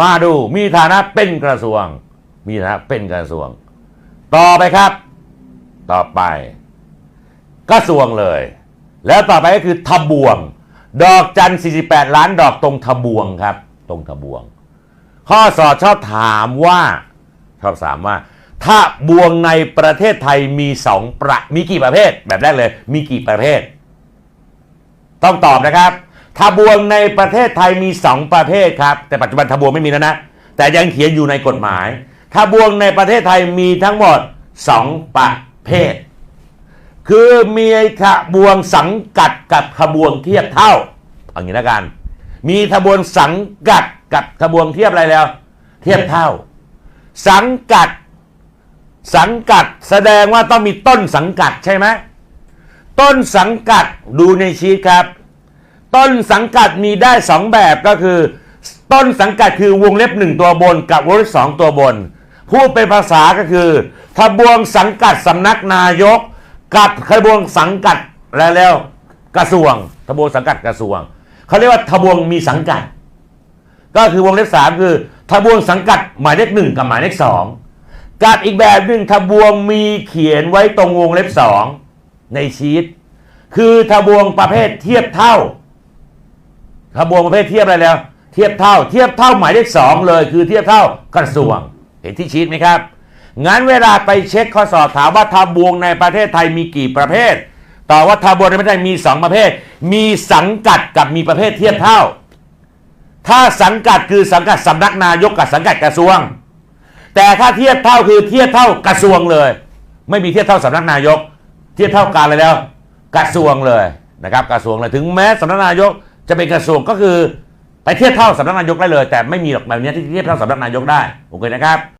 มาดูมีฐานะเป็นกระทรวง มีฐานะเป็นกระทรวง ต่อไปครับ ต่อไป กระทรวงเลย แล้วต่อไปก็คือทบวง ดอกจัน 48 ล้านดอกตรงทบวงครับ ตรงทบวง ข้อสอบชอบถามว่าชอบถามว่าถ้าบวงในประเทศไทยมีสองประมีกี่ประเภท แบบแรกเลย มีกี่ประเภท ต้องตอบนะครับ ทบวงในประเทศไทยมีสองประเภทครับ แต่ปัจจุบันทบวงไม่มีแล้วนะ แต่ยังเขียนอยู่ในกฎหมายทบวงในประเทศไทยมีทั้งหมดสองประเภท คือมีขบวงสังกัดกับขบวงเทียบเท่าเอางี้ล้วกัน มีขบวงสังกัดกับขบวงเทียบอะไรแล้ว เทียบเท่า สังกัด สังกัดแสดงว่าต้องมีต้นสังกัดใช่ไหมต้นสังกัดดูในชีตครับ ต้นสังกัดมีได้สองแบบก็คือ ต้นสังกัดคือวงเล็บหนึ่งตัวบนกับวงเล็บสองตัวบน พูดเป็นภาษาก็คือทบวงสังกัดสำนักนายก กับทบวงสังกัดแล้วแล้วกระทรวงทบวงสังกัดกระทรวงเขาเรียกว่าทบวงมีสังกัด ก็คือวงเล็บสามคือทบวงสังกัดหมายเลขหนึ่งกับหมายเลขสองกับอีกแบบหนึ่งทบวงมีเขียนไว้ตรงวงเล็บสองในชีตคือทบวงประเภทเทียบเท่า ขบวนประเภทเทียบอะไรแล้ว เทียบเท่า เทียบเท่าหมายเลขสองเลย คือเทียบเท่ากระทรวง เห็นที่ชีตไหมครับงั้นเวลาไปเช็คข้อสอบถามว่าทบวงในประเทศไทยมีกี่ประเภทตอบว่าทบวงในประเทศไทยมีสองประเภท มีสังกัดกับมีประเภทเทียบเท่า ถ้าสังกัดคือสังกัดสำนักนายกกับสังกัดกระทรวง แต่ถ้าเทียบเท่าคือเทียบเท่ากระทรวงเลย ไม่มีเทียบเท่าสำนักนายก เทียบเท่าการเลยแล้ว กระทรวงเลยนะครับ กระทรวงเลยถึงแม้สำนักนายก จะเป็นกระทรวงก็คือไปเทียบเท่าสำนักนายกได้เลย แต่ไม่มีหรอกแบบนี้ที่เทียบเท่าสำนักนายกได้โอเคนะครับ